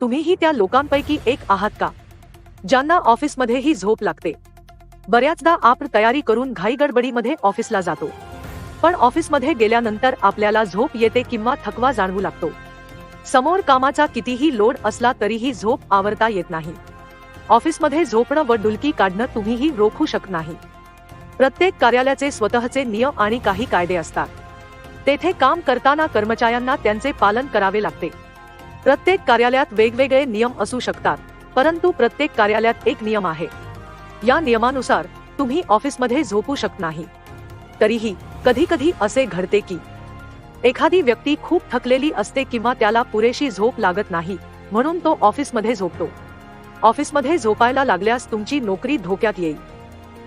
तुम्हीही त्या लोकांपैकी एक आहात का? ज्यांना ऑफिसमध्येही झोप लागते. बऱ्याचदा आपण तयारी करून घाईगडबडीमध्ये ऑफिसला जातो. पण ऑफिसमध्ये गेल्यानंतर आपल्याला झोप येते किंवा थकवा जाणवू लागतो. समोर कामाचा कितीही लोड असला तरीही झोप आवरता येत नाही. ऑफिसमध्ये झोपणं व डुलकी काढणं तुम्हीही रोखू शकत नाही. प्रत्येक कार्यालयाचे स्वतःचे नियम आणि काही कायदे असतात. तेथे काम करताना कर्मचाऱ्यांना त्यांचे पालन करावे लागते. प्रत्येक कार्यालयात वेगवेगळे नियम असू शकतात परंतु प्रत्येक कार्यालयात एक नियम आहे. या नियमानुसार तुम्ही ऑफिसमध्ये झोपू शकत नाही. तरीही कधी कधी असे घडते की एखादी व्यक्ती खूप थकलेली असते किंवा त्याला पुरेशी झोप लागत नाही म्हणून तो ऑफिसमध्ये झोपतो. ऑफिसमध्ये झोपायला लागल्यास तुमची नोकरी धोक्यात येईल.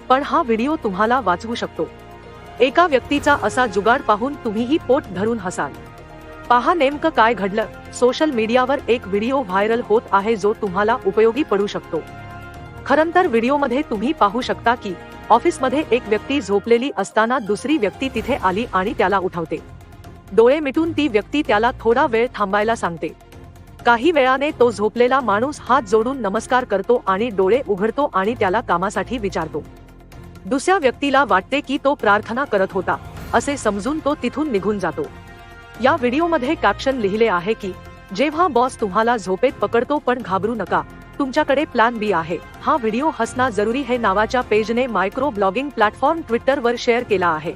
पण हा व्हिडिओ तुम्हाला वाचवू शकतो. एका व्यक्तीचा असा जुगाड पाहून तुम्हीही पोट धरून हसाल. पहा नेमकं काय घडलं. सोशल मीडियावर एक व्हिडिओ व्हायरल होत आहे जो तुम्हाला उपयोगी पडू शकतो. खरं तर व्हिडिओमध्ये तुम्ही पाहू शकता की ऑफिसमध्ये एक व्यक्ती झोपलेली असताना दुसरी व्यक्ती तिथे आली आणि त्याला उठवते. डोळे मिटून ती व्यक्ती त्याला थोडा वेळ थांबायला सांगते. काही वेळाने तो झोपलेला माणूस हात जोडून नमस्कार करतो आणि डोळे उघडतो आणि त्याला कामासाठी विचारतो. दुसऱ्या व्यक्तीला वाटते की तो प्रार्थना करत होता असे समजून तो तिथून निघून जातो. या व्हिडिओमध्ये कॅप्शन लिहिले आहे की जेव्हा बॉस तुम्हाला झोपेत पकडतो पण घाबरू नका तुमच्याकडे प्लॅन बी आहे. हा व्हिडिओ हसना जरुरी है नावाच्या पेजने मायक्रो ब्लॉगिंग प्लॅटफॉर्म ट्विटरवर शेअर केला आहे.